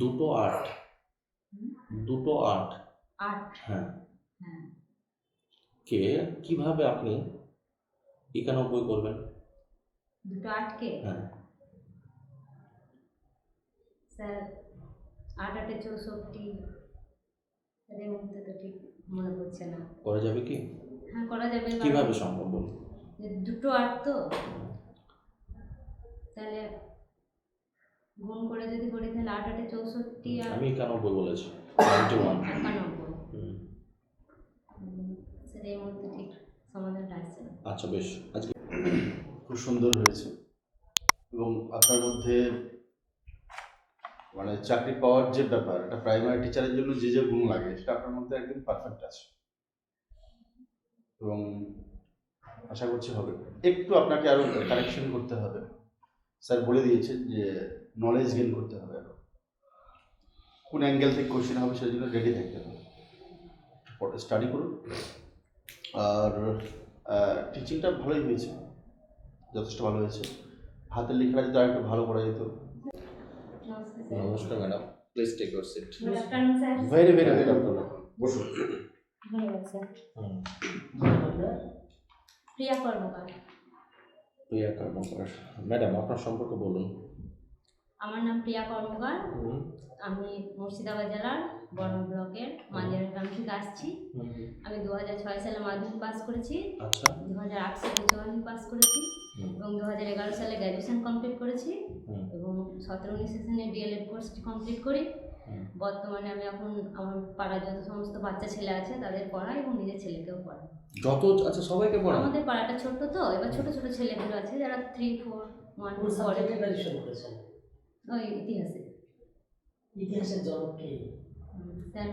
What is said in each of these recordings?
দুটো আট। দুটো আট। আট। হ্যাঁ। হ্যাঁ। কে? কীভাবে আপনি একানব্বই করবেন? দুটো আটকে? হ্যাঁ। স্যার আট আটে চৌষট্টি। এই মুহূর্তে তো ঠিক মনে পড়ছে না। করা যাবে কি? হ্যাঁ করা যাবে কীভাবে সম্ভব বলুন? দুটো আট তো? তাহলে গুণ করে যদি করি তাহলে আট আটে চৌষট্টি আর আমি একানব্বই বলেছি। নাইনটি ওয়ান একানব্বই উম, এই মুহূর্তে ঠিক সমাধানটা আসছে না। আচ্ছা বেশ। আজকে খুব সুন্দর হয়েছে। এবং আপনার মধ্যে মানে চাকরি পাওয়ার যে ব্যাপার একটা প্রাইমারি টিচারের জন্য যে যে গুণ লাগে সেটা আপনার মধ্যে একদম পারফেক্ট আছে। এবং আশা করছি হবে। একটু আপনাকে আরও কারেকশন করতে হবে। স্যার বলে দিয়েছেন যে নলেজ গেইন করতে হবে আরও কোন অ্যাঙ্গেল থেকে কোশ্চেন হবে সেই জন্য রেডি থাকতে হবে। স্টাডি করুন। আর টিচিংটা ভালোই হয়েছে। যথেষ্ট ভালো হয়েছে। হাতের লেখাটা যদি আরেকটু ভালো করা যেত। নমস্কার madam. Please take your seat very very very বসুন। ধন্যবাদ স্যার প্রিয়া কর্মকার। প্রিয়া কর্মকার। ম্যাডাম আপনার সম্পর্কে বলুন। আমার নাম প্রিয়া কর্মকার। আমি মুর্শিদাবাদ জেলার বর্ণ ব্লকের মাঝের গ্রাম থেকে আসছি। আমি দু হাজার ছয় সালে মাধ্যমিক পাস করেছি। আচ্ছা। দু হাজার আট সালে উচ্চ মাধ্যমিক পাস করেছি। এবং দু হাজার এগারো সালে গ্র্যাজুয়েশন কমপ্লিট করেছি। এবং সতেরো উনিশ সেশনে ডিএলএড কোর্সটি কমপ্লিট করি। বর্তমানে আমি এখন আমার পাড়ার যত সমস্ত বাচ্চা ছেলে আছে তাদের পড়াই এবং নিজের ছেলেকেও পড়াই। যত আচ্ছা সবাইকে পড়ান আমাদের পাড়াটা ছোট তো এবার ছোট ছোট ছেলেগুলো আছে যারা থ্রি ফোর ওয়ান পড়ে ওই ইতিহাসে ইতিহাসের জনক কে স্যার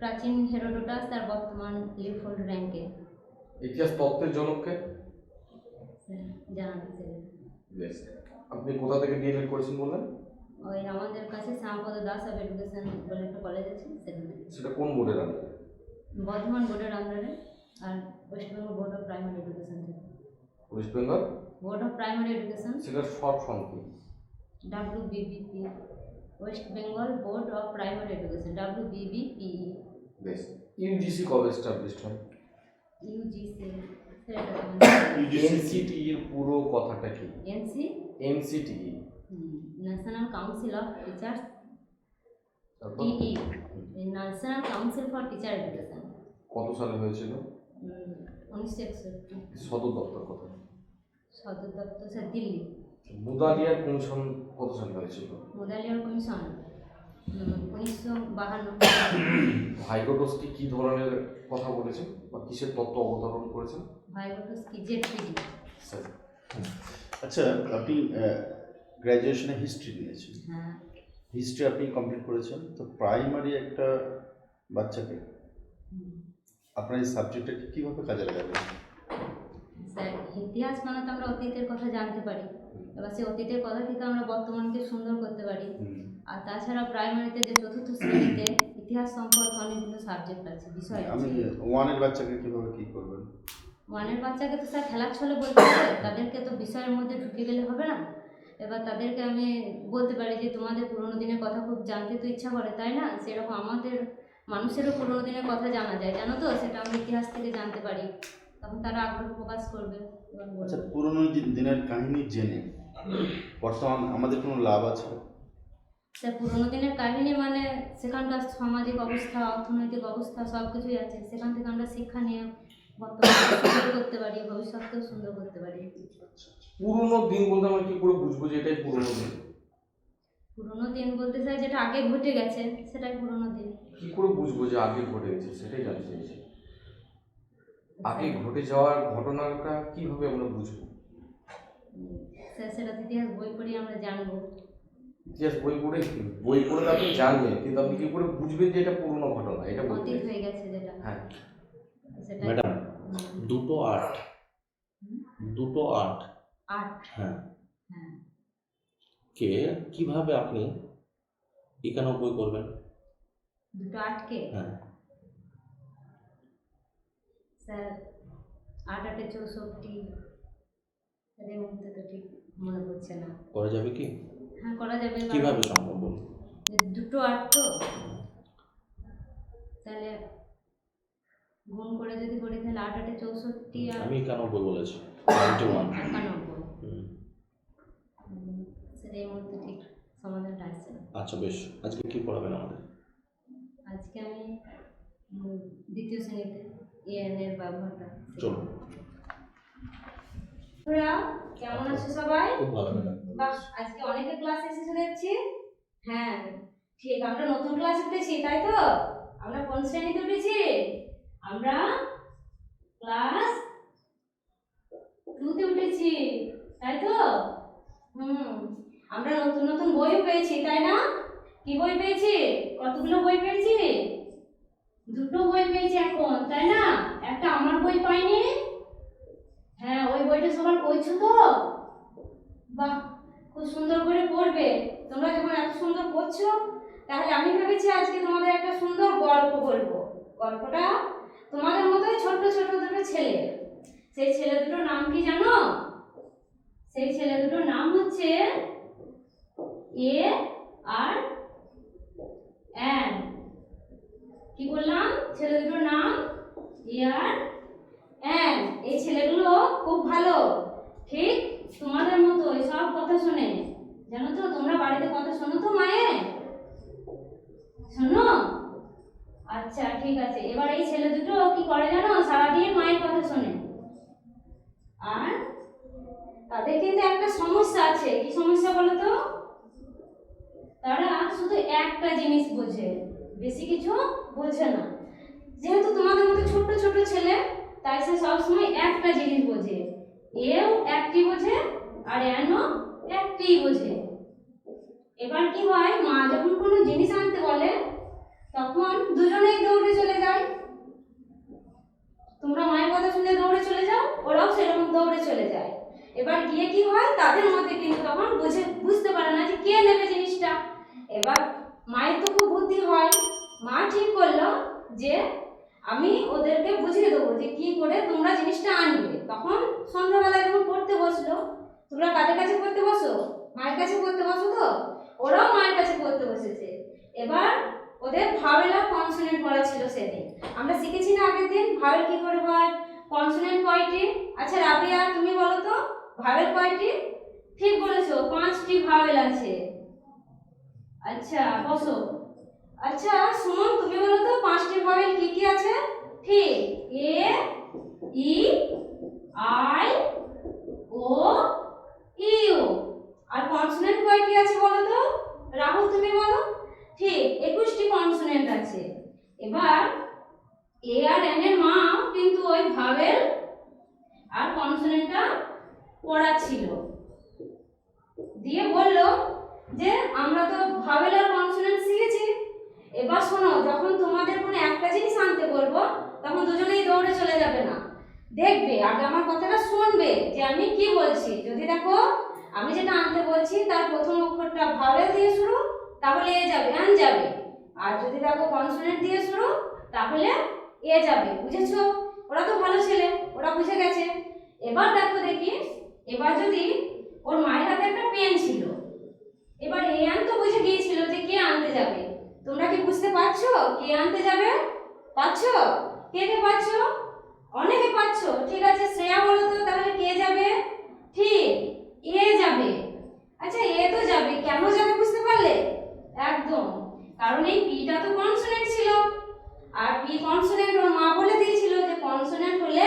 প্রাচীন হেরোডোটাস তার বর্তমান লিফোল্ড র্যাঙ্কে ইতিহাস তত্ত্বের জনককে স্যার জানাতে বেশ আপনি কোথা থেকে ডিএলএড করেছেন বললেন ওই আমাদের কাছে শ্যামপদ দাস অফ এডুকেশন বলে একটা কলেজ আছে সেখানে সেটা কোন বোর্ডের আন্ডারে বর্ধমান বোর্ডের আন্ডারে আর west Bengal board of primary education west Bengal board of primary education সেটার শর্ট ফর্ম কি W BBP west Bengal board of primary education W BBPE বেশ ইউজিসি কবে এস্টাবলিশড হয়? ইউজিসি এনসিটি এর পুরো কথাটা কি? NC NCT national council of teachers TE national council for teacher education কত সালে হয়েছিল? উনিশশো একষট্টি। সদর দপ্তর কত সদর দপ্তর স্যার দিল্লি। মুদালিয়ার কমিশন কত সালে হয়েছিল? মোদালিয়ার কমিশন উনিশশো বাহান্ন। হাইকোর্টসটি কি ধরনের কথা বলেছেন বা কিসের তত্ত্ব অবতারণ করেছেন ভাইগোটস কি স্যার। আচ্ছা আপনি গ্র্যাজুয়েশনে হিস্ট্রি নিয়েছেন হ্যাঁ। হিস্ট্রি আপনি কমপ্লিট করেছেন তো প্রাইমারি একটা বাচ্চাকে আপনার এই সাবজেক্টটাকে কীভাবে কাজে লাগাবেন? স্যার ইতিহাস মানে তো আমরা অতীতের কথা জানতে পারি। এবার সেই অতীতের কথা থেকে আমরা বর্তমানকে সুন্দর করতে পারি। আর তাছাড়া প্রাইমারিতে যে চতুর্থ শ্রেণীতে ইতিহাস সম্পর্কে অনেকগুলো সাবজেক্ট আছে বিষয় আমি ওয়ানের বাচ্চাকে কীভাবে কী করবেন? ওয়ানের বাচ্চাকে তো স্যার খেলার ছলে বলতে হবে। তাদেরকে তো বিষয়ের মধ্যে ঢুকে গেলে হবে না। এবার তাদেরকে আমি বলতে পারি যে তোমাদের পুরোনো দিনের কথা খুব জানতে তো ইচ্ছা করে তাই না? সেরকম আমাদের মানুষেরও পুরোনো দিনের কথা জানা যায় জানো তো? সেটা আমি ইতিহাস থেকে জানতে পারি। তখন তারা আগ্রহ প্রকাশ করবে। আচ্ছা পুরোনো যে- দিনের কাহিনী জেনে বর্তমান আমাদের কোনো লাভ আছে? স্যার পুরোনো দিনের কাহিনী মানে সেখানকার সামাজিক অবস্থা অর্থনৈতিক অবস্থা সব কিছুই আছে। সেখান থেকে আমরা শিক্ষা নিয়ে বর্তমানে সুন্দর করতে পারি ভবিষ্যৎকেও সুন্দর করতে পারি। পুরোনো দিন বলতে আমরা কি করে বুঝব যে এটাই পুরোনো দিন? পুরোনো দিন বলতে চাই যেটা আগে ঘটে গেছে সেটাই পুরোনো দিন। কি করে বুঝব যে আগে ঘটে গেছে সেটাই জানতে চাইছি। আগে ঘটে যাওয়ার ঘটনাটা কীভাবে আমরা বুঝব? স্যার সেটা ইতিহাস বই পড়ে আমরা জানব। ইতিহাস বই পড়ে বই পড়ে আপনি জানবেন কিন্তু আপনি কি করে বুঝবেন যে এটা পুরোনো ঘটনা? এটা অতীত হয়ে গেছে যেটা। হ্যাঁ। ম্যাডাম দুটো আট দুটো আট আট হ্যাঁ। হ্যাঁ। কে কীভাবে আপনি একানব্বই করবেন দুটো আটকে হ্যাঁ। স্যার আট আটে চৌষট্টি। স্যার মুহূর্তে তো ঠিক মনে পড়ছে না। করা যাবে কি? হ্যাঁ করা যাবে কীভাবে সম্ভব বলুন? দুটো আট তো। তাহলে গুণ করে যদি করি তাহলে আট আটে চৌষট্টি আর আমি একানব্বই বলেছি। নাইনটি ওয়ান একানব্বই সেটা এই মুহূর্তে ঠিক সমাধানটা আসছে আচ্ছা বেশ। আজকে কি পড়াবেন আমাদের? আজকে আমি দ্বিতীয় শ্রেণীতে এন এর ব্যবহারটা। চলুন। তোরা কেমন আছো সবাই? খুব ভালো বাহ আজকে অনেকে ক্লাস এসেছে দেখছি। হ্যাঁ ঠিক আমরা নতুন ক্লাস উঠেছি তাই তো? আমরা কোন শ্রেণীতে উঠেছি? আমরা ক্লাস টুতে উঠেছি তাই তো? হুম আমরা নতুন নতুন বইও পেয়েছি তাই না? কি বই পেয়েছি? কতগুলো বই পেয়েছি? দুটো বই পেয়েছি এখন, তাই না? একটা আমার বই পাইনি। হ্যাঁ ওই বইটা সবার পড়ছো তো? বাহ, খুব সুন্দর করে পড়বে। তোমরা যখন এত সুন্দর পড়ছো, তাহলে আমি ভেবেছি আজকে তোমাদের একটা সুন্দর গল্প বলব। গল্পটা তোমাদের মতোই ছোট্ট ছোট দুটো ছেলে। সেই ছেলে দুটোর নাম কি জানো? সেই ছেলে দুটোর নাম হচ্ছে এ আর অ্যান কি বললাম? ছেলে দুটোর নাম ইয়ার অ্যান এই ছেলেগুলো খুব ভালো। ঠিক? তোমাদের মতো সব কথা শুনে। জানো তো, তোমরা বাড়িতে কথা শোনো তো মায়ের? শোনো? আচ্ছা ঠিক আছে। এবার এই ছেলে দুটো কি করে জানো? সারাদিন মায়ের কথা শোনে। আর তাদের কিন্তু একটা সমস্যা আছে। কি সমস্যা বলো তো? তারা শুধু একটা জিনিস বোঝে। বেশি কিছু বোঝে না। যেহেতু তোমাদের মতো ছোট্ট ছোট ছেলে, তাই সে সবসময় একটা জিনিস বোঝে। এও একটি বোঝে, আর এনও একটিই বোঝে। এবার কি হয়, মা যখন কোনো জিনিস আনতে বলে, তখন দুজনেই দৌড়ে চলে যায়। তোমরা মায়ের কথা শুনে দৌড়ে চলে যাও, ওরাও সেরকম দৌড়ে চলে যায়। এবার গিয়ে কি হয়, তাদের মধ্যে কিন্তু তখন বুঝে, বুঝতে পারে না যে কে নেবে জিনিসটা। এবার মায়ের তো খুব বুদ্ধি হয়। মা ঠিক করল যে, আমি ওদেরকে বুঝিয়ে দেবো যে কি করে তোমরা জিনিসটা আনবে। তখন সন্ধ্যাবেলায় যখন পড়তে বসল, তোমরা কাদের কাছে পড়তে বসো? মায়ের কাছে পড়তে বসো তো? ওরাও মায়ের কাছে পড়তে বসেছে। এবার ওদের ভাওয়েল কনসোনেন্ট পড়া ছিল সেদিন। আমরা শিখেছি না আগের দিন ভাওয়েল কী করে হয়? কনসোনেন্ট কয়টি? আচ্ছা রাবিয়া, তুমি বলো তো, ভাওয়েল কয়টি? ঠিক বলেছ, পাঁচটি ভাওয়েল আছে। আচ্ছা বসো। আচ্ছা সুমন তুমি বলো তো, পাঁচটি ভাওয়েল কি কি আছে? ঠিক A E I O U R consonant কয়টি আছে বলো তো? রাহুল, তুমি বলো। ঠিক একুশটি কনসোনেন্ট আছে। এবার এ আর এন এর মা কিন্তু ওই ভাবেল আর কনসোনেন্টটা পড়া ছিল দিয়ে বলল যে আমরা তো ভাবেল আর কনসোনেন্ট শিখেছি। এবার শোনো, যখন তোমাদের কোনো একটা জিনিস আনতে বলব, তখন দুজনেই দৌড়ে চলে যাবে না। দেখবে, আগে আমার কথাটা শুনবে যে আমি কি বলছি। যদি দেখো, আমি যেটা আনতে বলছি, তার প্রথম অক্ষরটা ভাওয়েল দিয়ে শুরু, তাহলে এ যাবে অ্যান যাবে। আর যদি দেখো কনসোনেন্ট দিয়ে শুরু, তাহলে এ যাবে, বুঝেছ? ওরা তো ভালো ছেলে, ওরা বুঝে গেছে। এবার দেখো দেখি, এবার যদি ওর মায়ের হাতে একটা পেন ছিল এবার এয়ান তো বুঝে গিয়েছিল যে কে আনতে যাবে। তোমরা কি বুঝতে পারছ? কে আনতে যাবে? পাচ্ছো কে কে পাচ্ছ অনেকে পাচ্ছ ঠিক আছে, শ্রেয়া বলো তো, তাহলে কে যাবে? ঠিক এ যাবে আচ্ছা এ তো যাবে কেন যাবে বুঝতে পারলে একদম কারণ এই পিটা তো কনসোনেন্ট ছিল আর পি কনসোনেন্ট ওর মা বলে দিয়েছিল যে কনসোনেন্ট হলে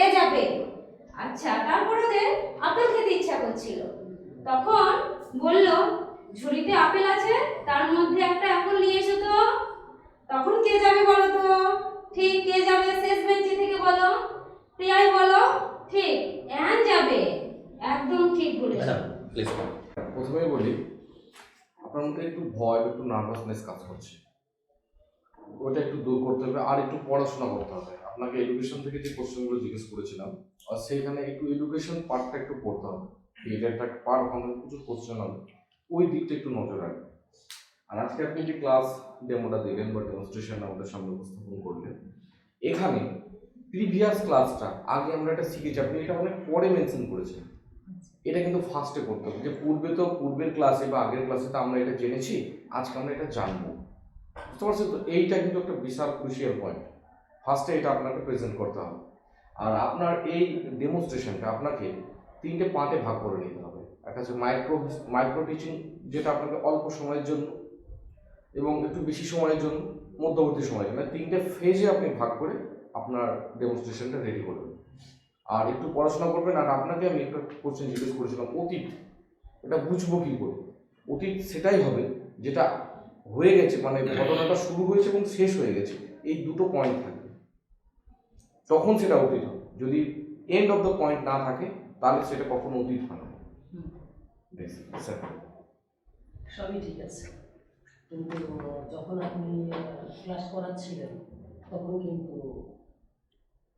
এ যাবে আচ্ছা তারপর ওদের আপেল খেতে ইচ্ছা করছিল তখন বলল ঝুড়িতে আপেল আছে তার মধ্যে একটা আপেল নিয়ে এসো তো তখন কে যাবে বলো তো ঠিক কে যাবে? শেষ বেঞ্চি থেকে বলো। প্রিয়াই বলো ঠিক। অ্যান যাবে। একদম ঠিক বলেছ। প্লিজ প্রথমেই বলি আপনার মধ্যে একটু ভয় একটু নার্ভাসনেস কাজ করছে। ওটা একটু দূর করতে হবে আর একটু পড়াশোনা করতে হবে। আপনাকে এডুকেশন থেকে যে কোশ্চেনগুলো জিজ্ঞেস করেছিলাম আর সেইখানে একটু এডুকেশন পার্টটা একটু পড়তে হবে। এটা একটা পার্ট ওখান প্রচুর কোশ্চেন হবে। ওই দিকটা একটু নজর রাখবেন। আর আজকে আপনি যে ক্লাস ডেমোটা দিলেন বা ডেমনস্ট্রেশন আমাদের সামনে উপস্থাপন করলেন, এখানে প্রিভিয়াস ক্লাসটা আগে আমরা এটা শিখেছি আপনি এটা অনেক পরে মেনশন করেছেন। এটা কিন্তু ফার্স্টে করতে হবে। যে পূর্বে তো পূর্বের ক্লাসে বা আগের ক্লাসে তো আমরা এটা জেনেছি, আজকে আমরা এটা জানব। বুঝতে পারছেন তো? এইটা কিন্তু একটা বিশাল ক্রুশিয়াল পয়েন্ট ফার্স্টে এটা আপনাকে প্রেজেন্ট করতে হবে। আর আপনার এই ডেমনস্ট্রেশনটা আপনাকে তিনটে পার্টে ভাগ করে নিতে হবে। একটা হচ্ছে মাইক্রো মাইক্রো টিচিং যেটা আপনাকে অল্প সময়ের জন্য এবং একটু বেশি সময়ের জন্য মধ্যবর্তী সময়ের জন্য। তিনটে ফেজে আপনি ভাগ করে আপনার ডেমনস্ট্রেশনটা রেডি করবেন আর একটু পড়াশোনা করবেন আর আপনাকে আমি একটা কোশ্চেন জিজ্ঞেস করেছিলাম অতীত এটা বুঝব কী করে? অতীত সেটাই হবে যেটা হয়ে গেছে মানে ঘটনাটা শুরু হয়েছে এবং শেষ হয়ে গেছে। এই দুটো পয়েন্ট থাকবে। তখন সেটা অতীত হবে। যদি এন্ড অফ দ্য পয়েন্ট না থাকে তাহলে সেটা কখনো অতীত হয় না। স্যার সবই ঠিক আছে। কিন্তু যখন আপনি ক্লাস করাচ্ছিলেন তখন কিন্তু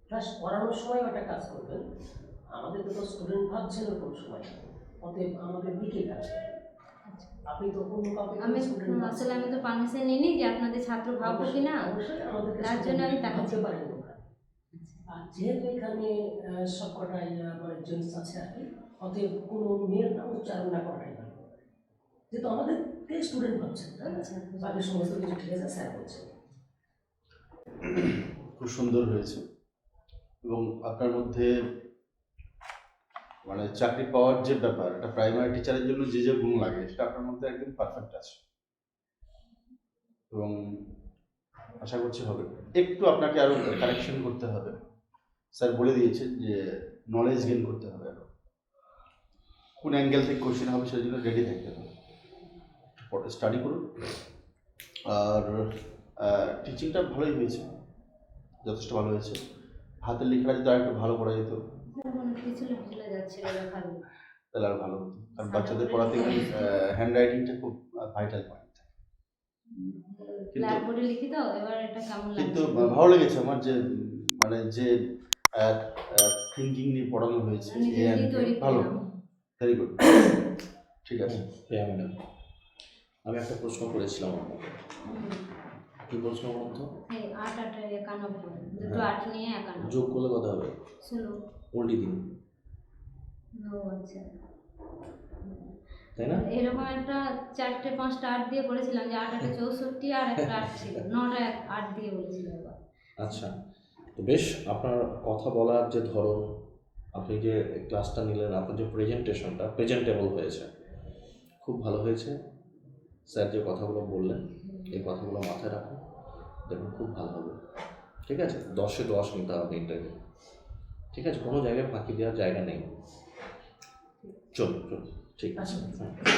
ক্লাস করানোর সময় একটা কাজ করবেন। আমাদের তো স্টুডেন্ট ভাবছেন ওরকম সময়। অতএব আমাদের দিকে কাজ আপনি তো কোনো কাউকে আমি আসলে আমি তো পারমিশন নিইনি যে আপনাদের ছাত্র ভাববো কি না তার জন্য আমি পারি যেহেতু এখানে সবকটাই মানে জেন্টস আছে আর কি অতএব কোনো মেয়ের নাম উচ্চারণ না করাটাই যেহেতু আমাদের স্টুডেন্ট ভাবছেন বাকি সমস্ত কিছু ঠিক আছে স্যার বলছে। খুব সুন্দর হয়েছে। এবং আপনার মধ্যে মানে চাকরি পাওয়ার যে ব্যাপার এটা প্রাইমারি টিচারের জন্য যে যে গুণ লাগে, সেটা আপনার মধ্যে একদম পারফেক্ট আছে। এবং আশা করছি হবে। একটু আপনাকে আরও কারেকশন করতে হবে। স্যার বলে দিয়েছেন যে নলেজ গেইন করতে হবে আরও। কোন অ্যাঙ্গেল থেকে কোশ্চেন হবে সেই জন্য রেডি থাকতে হবে স্টাডি করুন। আর টিচিংটা ভালোই হয়েছে। যথেষ্ট ভালো হয়েছে। হাতের লেখাটা যদি আরেকটু ভালো করা যেত। মনে তাহলে আর ভালো হতো। কারণ বাচ্চাদের পড়াতে হ্যান্ড রাইটিংটা খুব ভাইটাল পয়েন্ট ব্ল্যাকবোর্ডে লিখি তো এবার এটা কেমন কিন্তু ভালো লেগেছে আমার যে মানে যে থিঙ্কিং নিয়ে পড়ানো হয়েছে তৈরি ভালো। ভেরি গুড ঠিক আছে। ম্যাডাম আমি একটা প্রশ্ন করেছিলাম আপনাকে। কি প্রশ্ন বলতো? এই আট আট একানব্বই। দুটো হ্যাঁ। আট নিয়ে একানব্বই। যোগ করলে কত হবে? ষোলো। উল্টি দিন। আচ্ছা। তাই না? এরকম একটা চারটে পাঁচটা আট দিয়ে করেছিলাম যে আট আটে চৌষট্টি আর একটা আট ছিল। নটা এক আট দিয়ে বলেছিল এবার আচ্ছা। তো বেশ আপনার কথা বলার যে ধরন আপনি যে ক্লাসটা নিলেন আপনার যে প্রেজেন্টেশনটা প্রেজেন্টেবল হয়েছে। খুব ভালো হয়েছে। স্যার যে কথাগুলো বললেন এই কথাগুলো মাথায় রাখুন। দেখুন খুব ভালো হবে। ঠিক আছে? দশে দশ নিতে হবে ইন্টারভিউ ঠিক আছে? কোনো জায়গায় ফাঁকি দেওয়ার জায়গা নেই। চলুন চলুন। ঠিক আছে। আচ্ছা। হ্যাঁ।